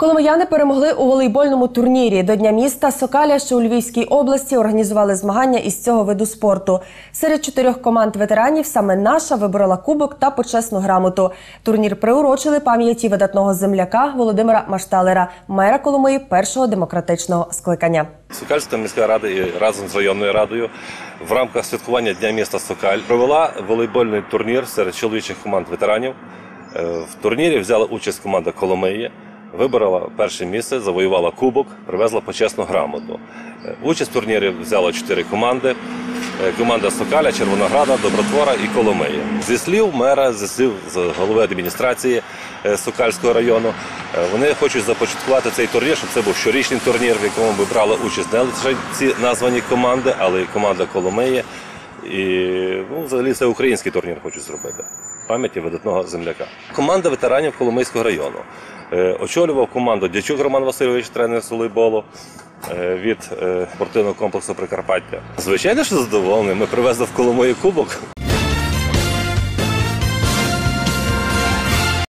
Коломияни перемогли у волейбольному турнірі. До Дня міста Сокаля, що у Львівській області, організували змагання із цього виду спорту. Серед чотирьох команд ветеранів саме наша виборола кубок та почесну грамоту. Турнір приурочили пам'яті видатного земляка Володимира Машталера, мера Коломиї першого демократичного скликання. Сокальська міська рада і разом з районною радою в рамках святкування Дня міста Сокаль провела волейбольний турнір серед чоловічих команд ветеранів. Е, В турнірі взяла участь команда Коломиї, виборола перше місце, завоювала кубок, привезла почесну грамоту. Е, Участь в турнірі взяла чотири команди. Е, Команда Сокаля, Червонограда, Добротвора і Коломиї. Зі слів мера, зі слів з голови адміністрації е, Сокальського району, вони хочуть започаткувати цей турнір, щоб це був щорічний турнір, в якому би брали участь не лише ці названі команди, але й команда Коломиї. І ну, взагалі це український турнір хочуть зробити. Пам'яті видатного земляка. Команда ветеранів Коломийського району. Е, очолював команду Дячук Роман Васильович, тренер з е, від е, спортивного комплексу Прикарпаття. Звичайно, що задоволений. Ми привезли в Коломиї кубок.